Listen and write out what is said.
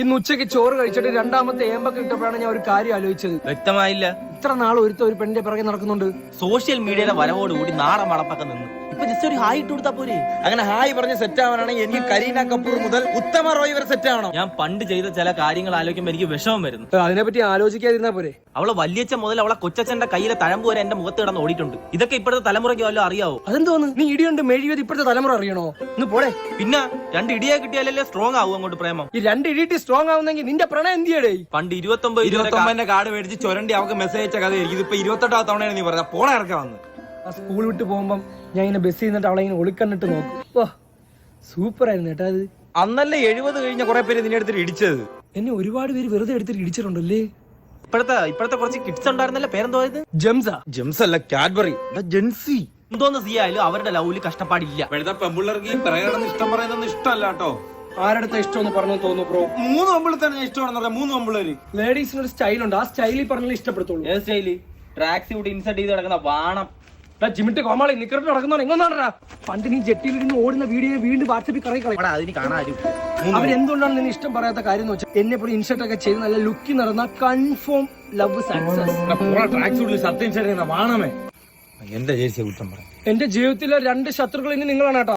ഇന്ന് ഉച്ചയ്ക്ക് ചോറ് കഴിച്ചിട്ട് രണ്ടാമത്തെ ഏമ്പൊക്കെ ഇട്ടപ്പോഴാണ് ഞാൻ ഒരു കാര്യം ആലോചിച്ചത്. വ്യക്തമായില്ല. ഇത്ര നാൾ ഒരുത്ത ഒരു പെണ്ണിന്റെ പിറകെ നടക്കുന്നുണ്ട്. സോഷ്യൽ മീഡിയയുടെ വരവോടുകൂടി നാളെ മടപ്പൊക്കെ നിന്ന്. ഇപ്പൊ ജസ്റ്റ് ഒരു ഹായ് ഇട്ട് കൊടുത്താ പോരെ. അങ്ങനെ ഹായ് പറഞ്ഞ് സെറ്റ് ആവാനാണെങ്കിൽ എനിക്ക് കരീന കപൂർ മുതൽ ഉത്തമ റോയ് വരെ സെറ്റ് ആവണം. ഞാൻ പണ്ട് ചെയ്ത ചില കാര്യങ്ങൾ ആലോചിക്കുമ്പോൾ എനിക്ക് വിഷമം വരുന്നു. അതിനെപ്പറ്റി ആലോചിക്കാതിരുന്നാ പോരെ. അവളെ വലിയച്ഛൻ മുതൽ അവളെ കൊച്ചച്ഛന്റെ കയ്യിലെ തഴമ്പ് വരെ എന്റെ മുഖത്ത് കിടന്ന് ഓടിയിട്ടുണ്ട്. ഇതൊക്കെ ഇപ്പോഴത്തെ തലമുറയ്ക്ക് വല്ലതും അറിയാവോ? അതെന്തോന്ന്? നീ ഇടിയുണ്ട് മെഴിയത് ഇപ്പോഴത്തെ തലമുറ അറിയണോ? ഇന്ന് പോടെ പിന്നെ രണ്ട് ഇടിയെ കിട്ടിയാലല്ലേ സ്ട്രോങ് ആവും അങ്ങോട്ട് പ്രേമം? ഈ രണ്ട് ഇടിയിട്ട് സ്ട്രോങ് ആവുന്നെങ്കിൽ നിന്റെ പ്രണയം എന്തിയടേ പണ്ട് ഇരുപത്തൊമ്പത് ഇരുപത്തി ഇരുപത്തൊമ്പതിന്റെ കാർഡ് മേടിച്ച് ചുരണ്ടി അവൾക്ക് മെസ്സേജ് അയച്ച കഥയായിരിക്കും. ഇതിപ്പോ ഇരുപത്തെട്ടാം തവണയാണ് നീ പറഞ്ഞ പോണ ഇറക്കാൻ വന്ന്. സ്കൂൾ വിട്ട് പോകുമ്പം ഞാൻ ഇങ്ങനെ ബസ്സിൽ നിന്നിട്ട് അവളെ ഇങ്ങനെ ഒളിക്കണ്ണിട്ട് നോക്കും. വാ സൂപ്പർ ആയിരുന്നു കേട്ടാ അത്. അന്നല്ല എഴുപത് കഴിഞ്ഞ കുറെ പേര് നിന്നെ എടുത്തിട്ട് ഇടിച്ചത്? എന്നെ ഒരുപാട് പേര് വെറുതെ എടുത്തിട്ട് ഇടിച്ചിട്ടുണ്ടല്ലേ? ഇപ്പഴത്തെ ഇപ്പഴത്തെ കുറച്ച് കിഡ്സ് ഉണ്ടായിരുന്നല്ലേ പേരെന്തോ ഇത്? ജംസ. ജെംസ് അല്ല കാഡ്ബറി ജെൻസി. എന്തോന്ന് സി ആയാലും അവരുടെ ലൗൽ കഷ്ടപ്പാടില്ല. ഇപ്പോഴത്തെ പെമ്പിള്ളേർക്ക് ഈ ഇഷ്ടം പറയുന്നത് ഇഷ്ടമല്ല കേട്ടോ. ആരടുത്ത ഇഷ്ടമെന്ന് പറഞ്ഞു തോന്നുന്നു ബ്രോ മൂന്ന് തന്നെ ഇഷ്ടമാണെന്ന് പറയാം മൂന്ന് പെമ്പിള്ളേര്. ലേഡീസിന് ഒരു സ്റ്റൈൽ ഉണ്ട് ആ സ്റ്റൈലിൽ പറഞ്ഞാൽ ഇഷ്ടപ്പെടുത്തുള്ളൂ. ഏത് സ്റ്റൈൽ ട്രാക്സ് ഇവിടെ ഇൻസെർട്ട് ചെയ്ത് കിടക്കുന്ന വാണം. ജിമിട്ട് കോമാളി നിക്കറിട്ട് നടക്കുന്നോ എങ്ങോന്നാടാ പണ്ട് നീ ജെട്ടിയിലിരുന്ന് ഓടുന്ന വീഡിയോ വീണ്ടും വാട്സപ്പിൽ കറങ്ങി കളയും അതിന് കാണാനും അവരെന്തുകൊണ്ടാണ് നിന്നെ ഇഷ്ടം പറയാത്ത കാര്യം എന്ന് വെച്ചാൽ എന്നെ പോലെ ഇൻഷർട്ട് ഒക്കെ ചെയ്ത് നല്ല ലുക്കി നടന്ന കൺഫേം ലവ് സക്സസ് ട്രാക്ക് സൂട്ടിൽ സത്യം ശരി വാണമേ. എന്റെ ജീവിതത്തിലെ രണ്ട് ശത്രുക്കൾ ഇനി നിങ്ങളാണ് കേട്ടോ.